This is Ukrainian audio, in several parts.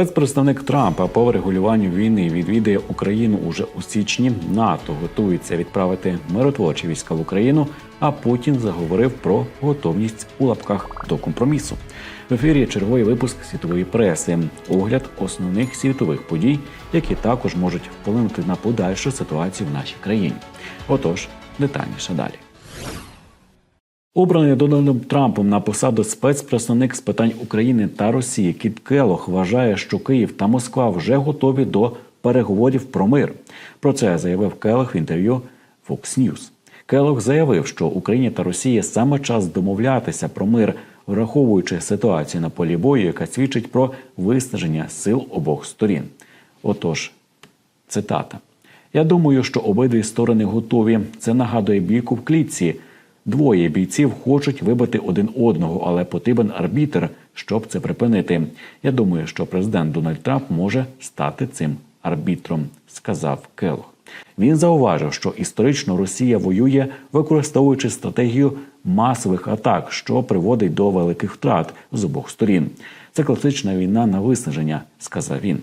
Спецпредставник Трампа по врегулюванню війни відвідає Україну уже у січні. НАТО готується відправити миротворчі війська в Україну. А Путін заговорив про готовність у лапках до компромісу. В ефірі черговий випуск світової преси. Огляд основних світових подій, які також можуть вплинути на подальшу ситуацію в нашій країні. Отож, детальніше далі. Обраний Дональдом Трампом на посаду спецпредставник з питань України та Росії Кіт Келох вважає, що Київ та Москва вже готові до переговорів про мир. Про це заявив Келох в інтерв'ю Fox News. Келох заявив, що Україні та Росії саме час домовлятися про мир, враховуючи ситуацію на полі бою, яка свідчить про виснаження сил обох сторін. Отож, цитата: Я думаю, що обидві сторони готові. Це нагадує бійку в клітці. Двоє бійців хочуть вибити один одного, але потрібен арбітр, щоб це припинити. Я думаю, що президент Дональд Трамп може стати цим арбітром, сказав Келох. Він зауважив, що історично Росія воює, використовуючи стратегію масових атак, що приводить до великих втрат з обох сторін. Це класична війна на виснаження, сказав він.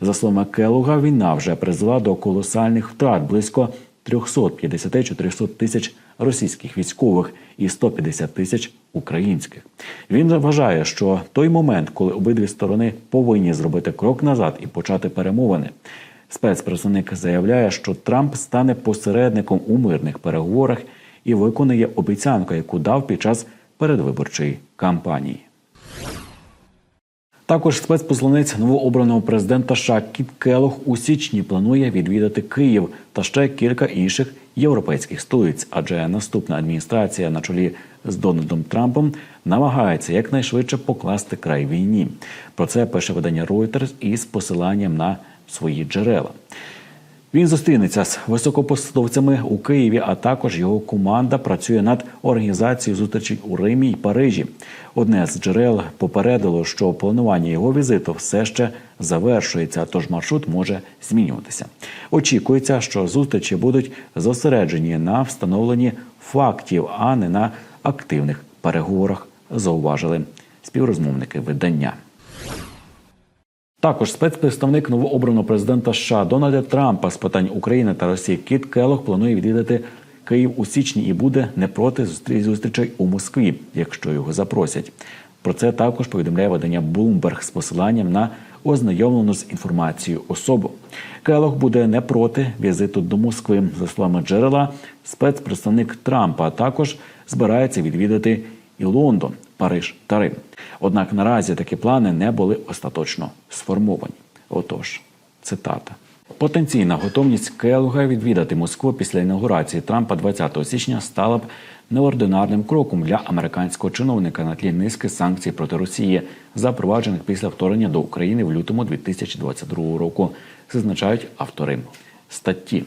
За словами Келуга, війна вже призвела до колосальних втрат близько 350-400 тисяч російських військових і 150 тисяч українських. Він вважає, що той момент, коли обидві сторони повинні зробити крок назад і почати перемовини. Спецпредставник заявляє, що Трамп стане посередником у мирних переговорах і виконує обіцянку, яку дав під час передвиборчої кампанії. Також спецпосланець новообраного президента США Кіт Келох у січні планує відвідати Київ та ще кілька інших європейських столиць, адже наступна адміністрація на чолі з Дональдом Трампом намагається якнайшвидше покласти край війні. Про це пише видання Reuters із посиланням на свої джерела. Він зустрінеться з високопосадовцями у Києві, а також його команда працює над організацією зустрічей у Римі й Парижі. Одне з джерел попередило, що планування його візиту все ще завершується, тож маршрут може змінюватися. Очікується, що зустрічі будуть зосереджені на встановленні фактів, а не на активних переговорах. Зауважили співрозмовники видання. Також спецпредставник новообраного президента США Дональда Трампа з питань України та Росії Кіт Келох планує відвідати Київ у січні і буде не проти зустрічей у Москві, якщо його запросять. Про це також повідомляє видання Bloomberg з посиланням на ознайомлену з інформацією особу. Келох буде не проти візиту до Москви. За словами джерела, спецпредставник Трампа також збирається відвідати і Лондон, Париж та Рим. Однак наразі такі плани не були остаточно сформовані. Отож, цитата. Потенційна готовність Келуга відвідати Москву після інаугурації Трампа 20 січня стала б неординарним кроком для американського чиновника на тлі низки санкцій проти Росії, запроваджених після вторгнення до України в лютому 2022 року, зазначають автори статті.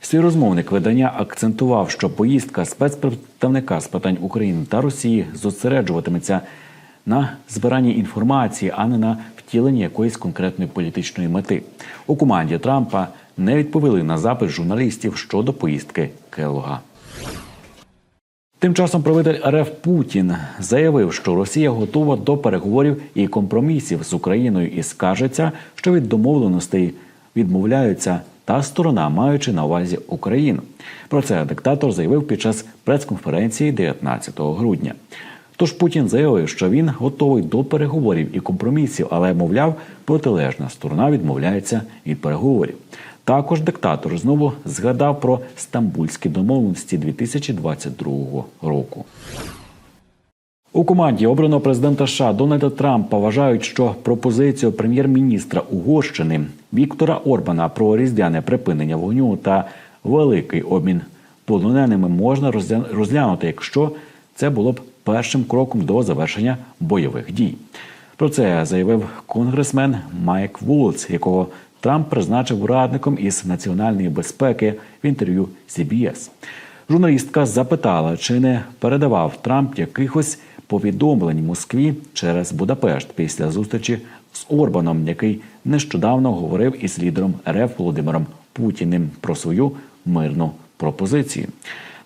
Співрозмовник видання акцентував, що поїздка спецпредставника з питань України та Росії зосереджуватиметься на збиранні інформації, а не на втіленні якоїсь конкретної політичної мети. У команді Трампа не відповіли на запит журналістів щодо поїздки Келога. Тим часом правитель РФ Путін заявив, що Росія готова до переговорів і компромісів з Україною і скажеться, що від домовленостей відмовляються та сторона, маючи на увазі Україну. Про це диктатор заявив під час прес-конференції 19 грудня. Тож Путін заявив, що він готовий до переговорів і компромісів, але мовляв, протилежна сторона відмовляється від переговорів. Також диктатор знову згадав про стамбульські домовленості 2022 року. У команді обраного президента США Дональда Трампа вважають, що пропозицію прем'єр-міністра Угорщини Віктора Орбана про різдвяне припинення вогню та великий обмін полоненими можна розглянути, якщо це було б першим кроком до завершення бойових дій. Про це заявив конгресмен Майк Вулц, якого Трамп призначив радником із національної безпеки в інтерв'ю CBS. Журналістка запитала, чи не передавав Трамп якихось повідомлень Москві через Будапешт після зустрічі з Орбаном, який нещодавно говорив із лідером РФ Володимиром Путіним про свою мирну пропозицію.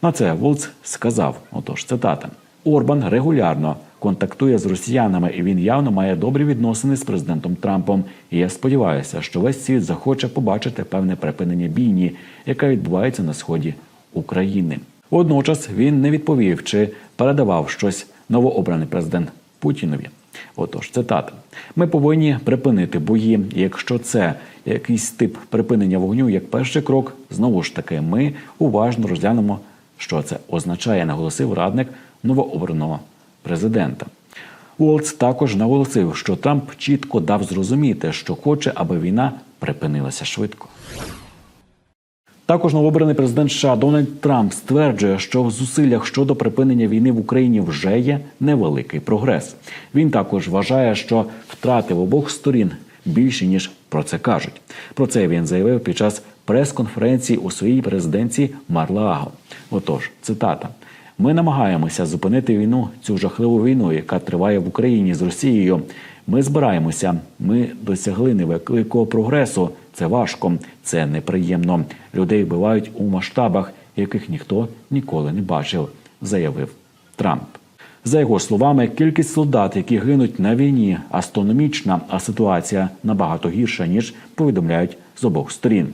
На це Волц сказав: отож, цитата. Орбан регулярно контактує з росіянами, і він явно має добрі відносини з президентом Трампом. І я сподіваюся, що весь світ захоче побачити певне припинення бійні, яка відбувається на сході України. Водночас він не відповів, чи передавав щось новообраний президент Путінові. Отож, цитата: ми повинні припинити бої. Якщо це якийсь тип припинення вогню, як перший крок, знову ж таки, ми уважно розглянемо, що це означає, наголосив радник новообраного президента. Уолтс також наголосив, що Трамп чітко дав зрозуміти, що хоче, аби війна припинилася швидко. Також новообраний президент США Дональд Трамп стверджує, що в зусиллях щодо припинення війни в Україні вже є невеликий прогрес. Він також вважає, що втрати в обох сторін більші ніж про це кажуть. Про це він заявив під час прес-конференції у своїй президенції Мар-Лаго. Отож, цитата. Ми намагаємося зупинити війну, цю жахливу війну, яка триває в Україні з Росією. Ми збираємося. Ми досягли невеликого прогресу. Це важко, це неприємно. Людей вбивають у масштабах, яких ніхто ніколи не бачив, заявив Трамп. За його словами, кількість солдат, які гинуть на війні, астрономічна, а ситуація набагато гірша ніж повідомляють з обох сторін.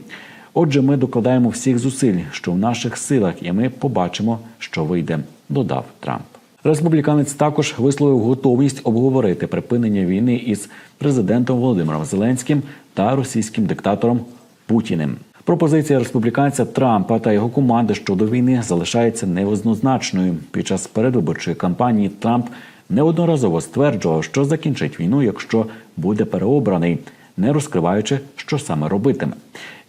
Отже, ми докладаємо всіх зусиль, що в наших силах, і ми побачимо, що вийде, додав Трамп. Республіканець також висловив готовність обговорити припинення війни із президентом Володимиром Зеленським та російським диктатором Путіним. Пропозиція республіканця Трампа та його команди щодо війни залишається неоднозначною. Під час передвиборчої кампанії Трамп неодноразово стверджував, що закінчить війну, якщо буде переобраний, не розкриваючи, що саме робитиме.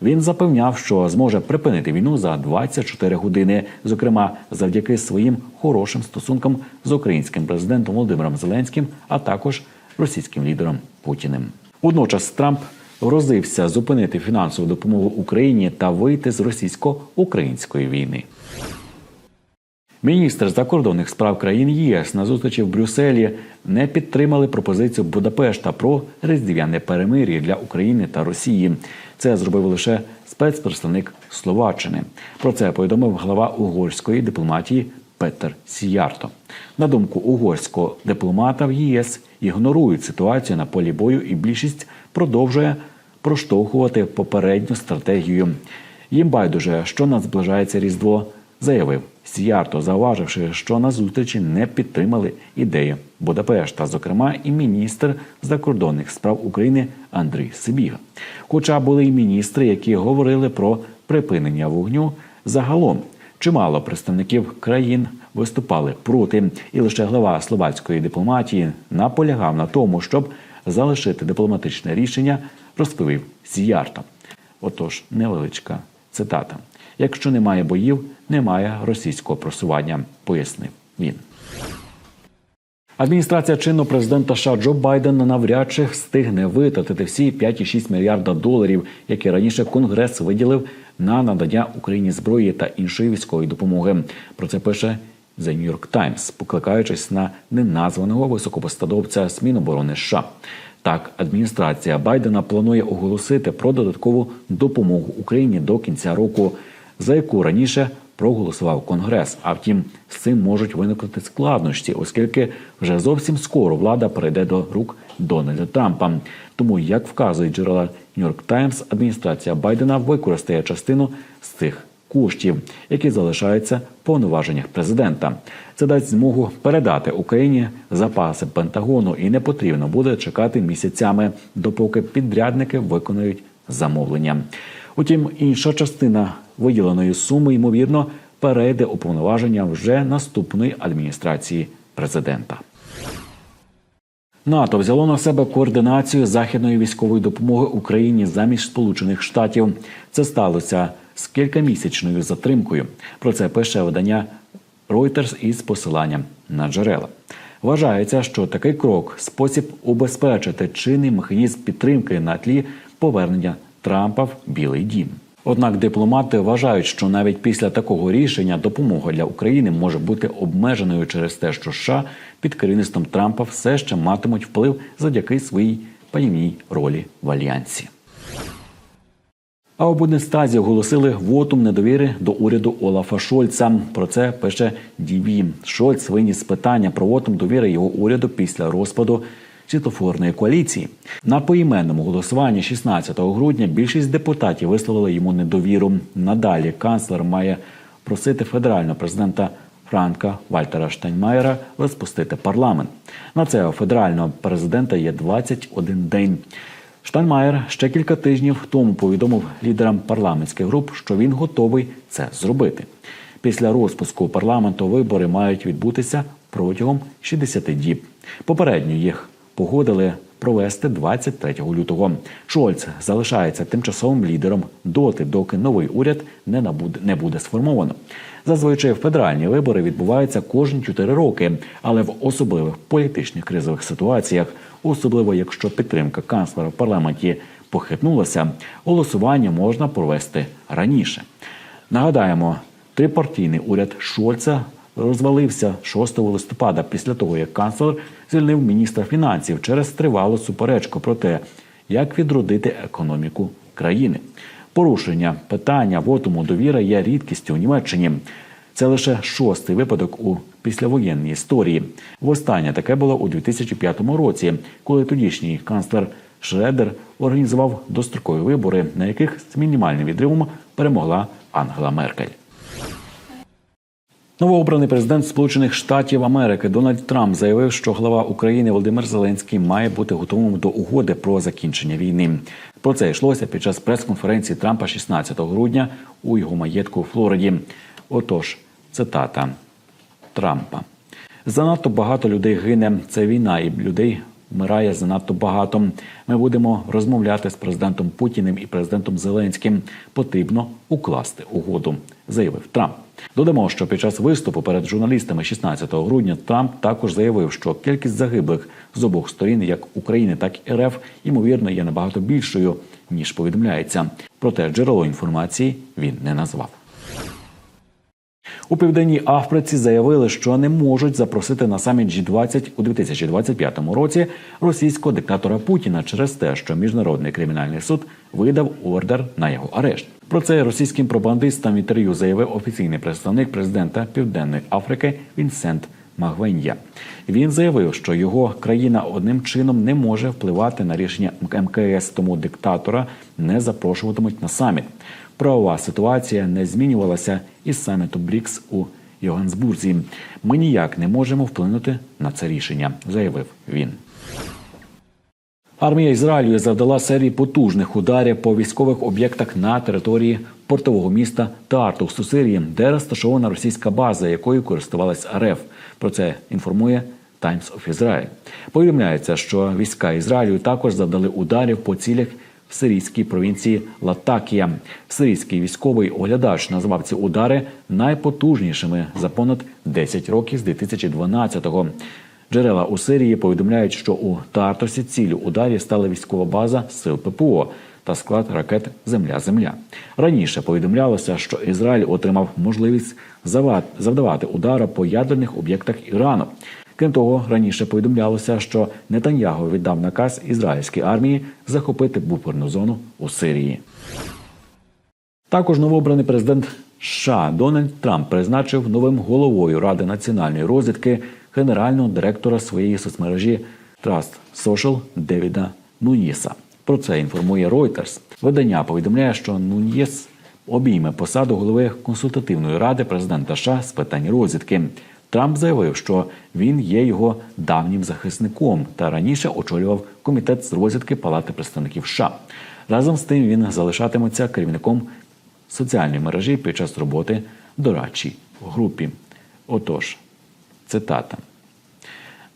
Він запевняв, що зможе припинити війну за 24 години, зокрема завдяки своїм хорошим стосункам з українським президентом Володимиром Зеленським, а також російським лідером Путіним. Водночас Трамп грозився зупинити фінансову допомогу Україні та вийти з російсько-української війни. Міністр закордонних справ країн ЄС на зустрічі в Брюсселі не підтримали пропозицію Будапешта про різдвяне перемир'я для України та Росії. Це зробив лише спецпредставник Словаччини. Про це повідомив глава угорської дипломатії Петер Сіярто. На думку угорського дипломата в ЄС ігнорують ситуацію на полі бою, і більшість продовжує проштовхувати попередню стратегію. Їм байдуже, що наближається Різдво, заявив Сіярто, зауваживши, що на зустрічі не підтримали ідею Будапешта, зокрема, і міністр закордонних справ України Андрій Сибіга. Хоча були й міністри, які говорили про припинення вогню загалом. Чимало представників країн виступали проти, і лише глава словацької дипломатії наполягав на тому, щоб залишити дипломатичне рішення, розповів Сіярто. Отож, невеличка цитата: якщо немає боїв, немає російського просування, пояснив він. Адміністрація чинного президента США Джо Байдена навряд чи встигне витратити всі 5,6 мільярда доларів, які раніше Конгрес виділив на надання Україні зброї та іншої військової допомоги. Про це пише The New York Times, покликаючись на неназваного високопосадовця з Міноборони США. Так, адміністрація Байдена планує оголосити про додаткову допомогу Україні до кінця року, за яку раніше проголосував Конгрес. А втім, з цим можуть виникнути складнощі, оскільки вже зовсім скоро влада перейде до рук Дональда Трампа. Тому, як вказують джерела York Times, адміністрація Байдена використає частину з цих коштів, які залишаються в повноваженнях президента. Це дасть змогу передати Україні запаси Пентагону, і не потрібно буде чекати місяцями, допоки підрядники виконують замовлення. Утім, інша частина виділеної суми ймовірно перейде у повноваження вже наступної адміністрації президента. НАТО взяло на себе координацію західної військової допомоги Україні замість Сполучених Штатів. Це сталося з кількамісячною затримкою. Про це пише видання Reuters із посиланням на джерела. Вважається, що такий крок спосіб убезпечити чинний механізм підтримки на тлі повернення Трампа в Білий Дім. Однак дипломати вважають, що навіть після такого рішення допомога для України може бути обмеженою через те, що США під керівництвом Трампа все ще матимуть вплив завдяки своїй панівній ролі в альянсі. А у Бундестазі оголосили вотум недовіри до уряду Олафа Шольца. Про це пише DB. Шольц виніс питання про вотум довіри його уряду після розпаду світлофорної коаліції. На поіменному голосуванні 16 грудня більшість депутатів висловили йому недовіру. Надалі канцлер має просити федерального президента Франка Вальтера Штайнмаєра розпустити парламент. На це у федерального президента є 21 день. Штайнмаєр ще кілька тижнів тому повідомив лідерам парламентських груп, що він готовий це зробити. Після розпуску парламенту вибори мають відбутися протягом 60 діб. Попередньо їх погодили провести 23 лютого. Шольц залишається тимчасовим лідером доти, доки новий уряд не набуде не буде сформовано. Зазвичай федеральні вибори відбуваються кожні 4 роки, але в особливих політичних кризових ситуаціях, особливо якщо підтримка канцлера в парламенті похитнулася, голосування можна провести раніше. Нагадаємо, трипартійний уряд Шольца розвалився 6 листопада після того, як канцлер звільнив міністра фінансів через тривалу суперечку про те, як відродити економіку країни. Порушення питання вотуму довіри є рідкістю у Німеччині. Це лише шостий випадок у післявоєнній історії. Востаннє таке було у 2005 році, коли тодішній канцлер Шредер організував дострокові вибори, на яких з мінімальним відривом перемогла Ангела Меркель. Новообраний президент Сполучених Штатів Америки Дональд Трамп заявив, що глава України Володимир Зеленський має бути готовим до угоди про закінчення війни. Про це йшлося під час прес-конференції Трампа 16 грудня у його маєтку у Флориді. Отож, цитата Трампа: занадто багато людей гине. Це війна, і людей вмирає занадто багато. Ми будемо розмовляти з президентом Путіним і президентом Зеленським. Потрібно укласти угоду, заявив Трамп. Додамо, що під час виступу перед журналістами 16 грудня Трамп також заявив, що кількість загиблих з обох сторін, як України, так і РФ, ймовірно, є набагато більшою ніж повідомляється. Проте джерело інформації він не назвав. У південній Африці заявили, що не можуть запросити на саміт G20 у 2025 році російського диктатора Путіна через те, що міжнародний кримінальний суд видав ордер на його арешт. Про це російським пропагандистам в інтерв'ю заявив офіційний представник президента Південної Африки Вінсент Магвенья. Він заявив, що його країна одним чином не може впливати на рішення МКС, тому диктатора не запрошуватимуть на саміт. Правова ситуація не змінювалася із саміту БРІКС у Йоганнесбурзі. Ми ніяк не можемо вплинути на це рішення, заявив він. Армія Ізраїлю завдала серії потужних ударів по військових об'єктах на території портового міста Тартус у Сирії, де розташована російська база, якою користувалась РФ. Про це інформує Times of Israel. Повідомляється, що війська Ізраїлю також завдали ударів по цілях сирійській провінції Латакія. Сирійський військовий оглядач назвав ці удари найпотужнішими за понад 10 років з 2012-го. Джерела у Сирії повідомляють, що у Тартосі цілю ударів стала військова база сил ППО та склад ракет Земля-Земля. Раніше повідомлялося, що Ізраїль отримав можливість завдавати удари по ядерних об'єктах Ірану. Крім того, раніше повідомлялося, що Нетаньяго віддав наказ ізраїльській армії захопити буферну зону у Сирії. Також новообраний президент США Дональд Трамп призначив новим головою Ради національної розвідки генерального директора своєї соцмережі Trust Social Девіда Нуніса. Про це інформує Reuters. Видання повідомляє, що Нуньєс обійме посаду голови консультативної ради президента США з питань розвідки. Трамп заявив, що він є його давнім захисником та раніше очолював комітет з розвідки Палати представників США. Разом з тим він залишатиметься керівником соціальної мережі під час роботи дорадчій групі. Отож, цитата.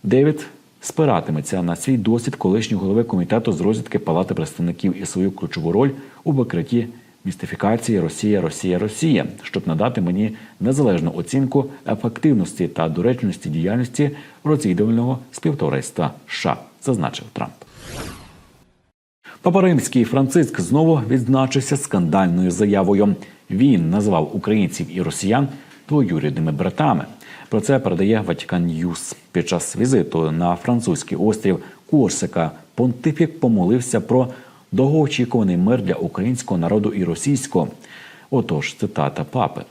Девід спиратиметься на свій досвід колишнього голови комітету з розвідки Палати представників і свою ключову роль у викритті містифікації Росія, Росія, Росія, щоб надати мені незалежну оцінку ефективності та доречності діяльності розвідувального співтовариства США, зазначив Трамп. Папа Римський Франциск знову відзначився скандальною заявою. Він назвав українців і росіян двоюрідними братами. Про це передає Ватікан Ньюс. Під час візиту на французький острів Корсика понтифік помолився про довгоочікуваний мир для українського народу і російського. Отож, цитата папи.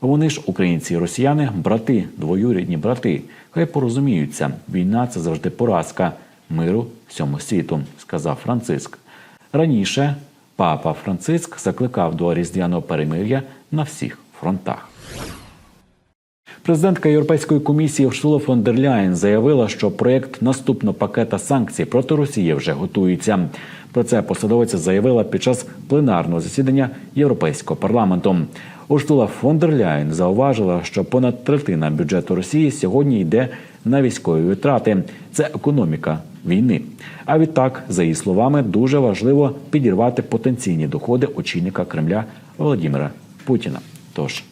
Вони ж, українці і росіяни, брати, двоюрідні брати. Хай порозуміються. Війна це завжди поразка миру всьому світу, сказав Франциск. Раніше папа Франциск закликав до різдвяного перемир'я на всіх фронтах. Президентка Європейської комісії Урсула фон дер Ляєн заявила, що проєкт наступного пакета санкцій проти Росії вже готується. Про це посадовиця заявила під час пленарного засідання Європейського парламенту. Урсула фон дер Ляєн зауважила, що понад третина бюджету Росії сьогодні йде на військові витрати. Це економіка війни. А відтак, за її словами, дуже важливо підірвати потенційні доходи очільника Кремля Володимира Путіна. Тож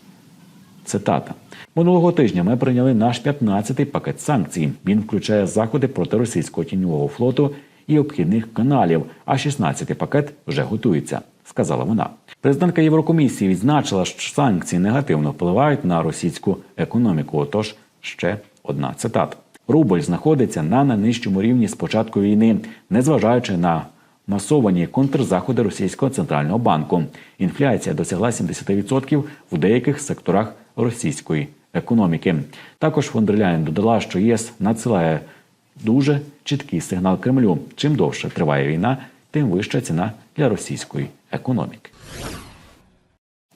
Цитата минулого тижня. Ми прийняли наш 15-й пакет санкцій. Він включає заходи проти російського тіньового флоту і обхідних каналів. А 16-й пакет вже готується, сказала вона. Президентка Єврокомісії відзначила, що санкції негативно впливають на російську економіку. Отож, ще одна цитата. Рубль знаходиться на найнижчому рівні з початку війни, незважаючи на масовані контрзаходи російського центрального банку. Інфляція досягла 70% в деяких секторах російської економіки. Також фон дер Ляєн додала, що ЄС надсилає дуже чіткий сигнал Кремлю. Чим довше триває війна, тим вища ціна для російської економіки.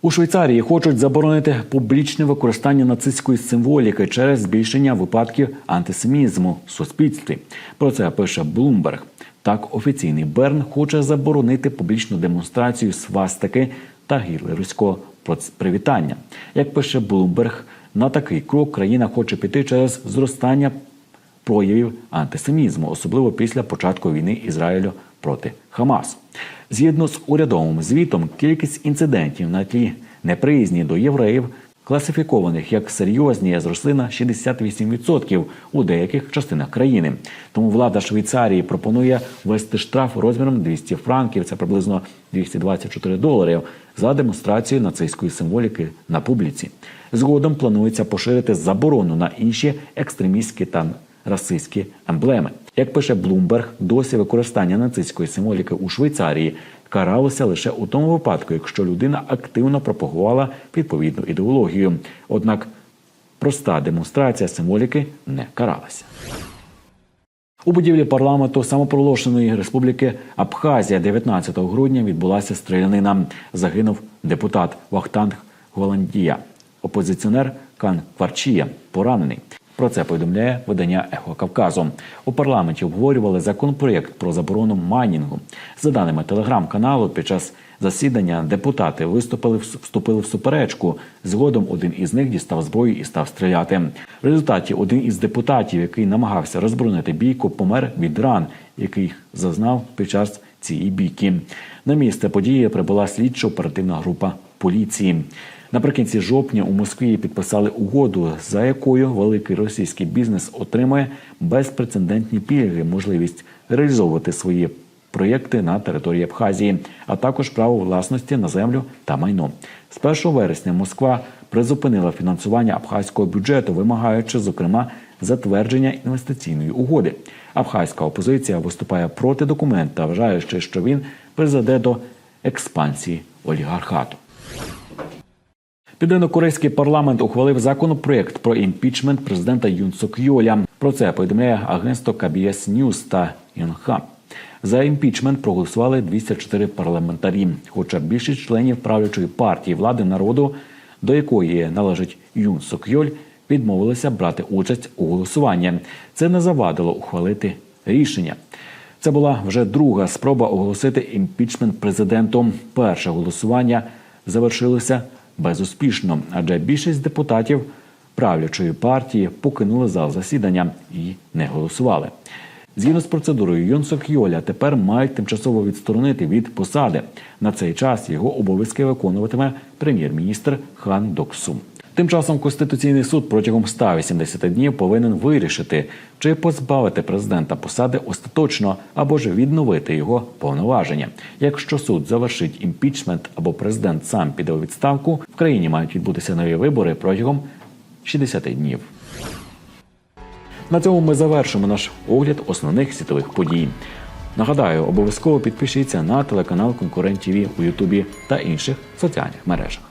У Швейцарії хочуть заборонити публічне використання нацистської символіки через збільшення випадків антисемізму в суспільстві. Про це пише Bloomberg. Так, офіційний Берн хоче заборонити публічну демонстрацію свастики та гітлерівського привітання. Як пише Bloomberg, на такий крок країна хоче піти через зростання проявів антисемізму, особливо після початку війни Ізраїлю проти Хамас. Згідно з урядовим звітом, кількість інцидентів на тлі неприязні до євреїв, класифікованих як серйозні, зросли на 68% у деяких частинах країни. Тому влада Швейцарії пропонує ввести штраф розміром 200 франків, це приблизно 224 доларів, за демонстрацію нацистської символіки на публіці. Згодом планується поширити заборону на інші екстремістські та расистські емблеми. Як пише Блумберг, досі використання нацистської символіки у Швейцарії каралося лише у тому випадку, якщо людина активно пропагувала відповідну ідеологію. Однак проста демонстрація символіки не каралася. У будівлі парламенту самопроголошеної республіки Абхазія 19 грудня відбулася стрілянина. Загинув депутат Вахтанг Голландія, опозиціонер Кан Кварчія, поранений. Про це повідомляє видання Ехо Кавказу. У парламенті обговорювали законопроєкт про заборону майнінгу. За даними телеграм-каналу, під час засідання депутати виступили вступили в суперечку. Згодом один із них дістав зброю і став стріляти. В результаті один із депутатів, який намагався розборонити бійку, помер від ран, який зазнав під час цієї бійки. На місце події прибула слідчо-оперативна група поліції. Наприкінці жовтня у Москві підписали угоду, за якою великий російський бізнес отримає безпрецедентні пільги, можливість реалізовувати свої проєкти на території Абхазії, а також право власності на землю та майно. З 1 вересня Москва призупинила фінансування абхазького бюджету, вимагаючи, зокрема, затвердження інвестиційної угоди. Абхазька опозиція виступає проти документа, вважаючи, що він призведе до експансії олігархату. Південно-корейський парламент ухвалив законопроєкт про імпічмент президента Юн Сок Йоля. Про це повідомляє агентство KBS News та Yonhap. За імпічмент проголосували 204 парламентарі. Хоча більшість членів правлячої партії влади народу, до якої належить Юн Сок Йоль, відмовилися брати участь у голосуванні. Це не завадило ухвалити рішення. Це була вже друга спроба оголосити імпічмент президентом. Перше голосування завершилося безуспішно, адже більшість депутатів правлячої партії покинули зал засідання і не голосували. Згідно з процедурою, Йонсок Йоля тепер мають тимчасово відсторонити від посади. На цей час його обов'язки виконуватиме прем'єр-міністр Хан Доксум. Тим часом Конституційний суд протягом 180 днів повинен вирішити, чи позбавити президента посади остаточно або ж відновити його повноваження. Якщо суд завершить імпічмент або президент сам піде у відставку, в країні мають відбутися нові вибори протягом 60 днів. На цьому ми завершимо наш огляд основних світових подій. Нагадаю, обов'язково підпишіться на телеканал Конкурент ТВ у Ютубі та інших соціальних мережах.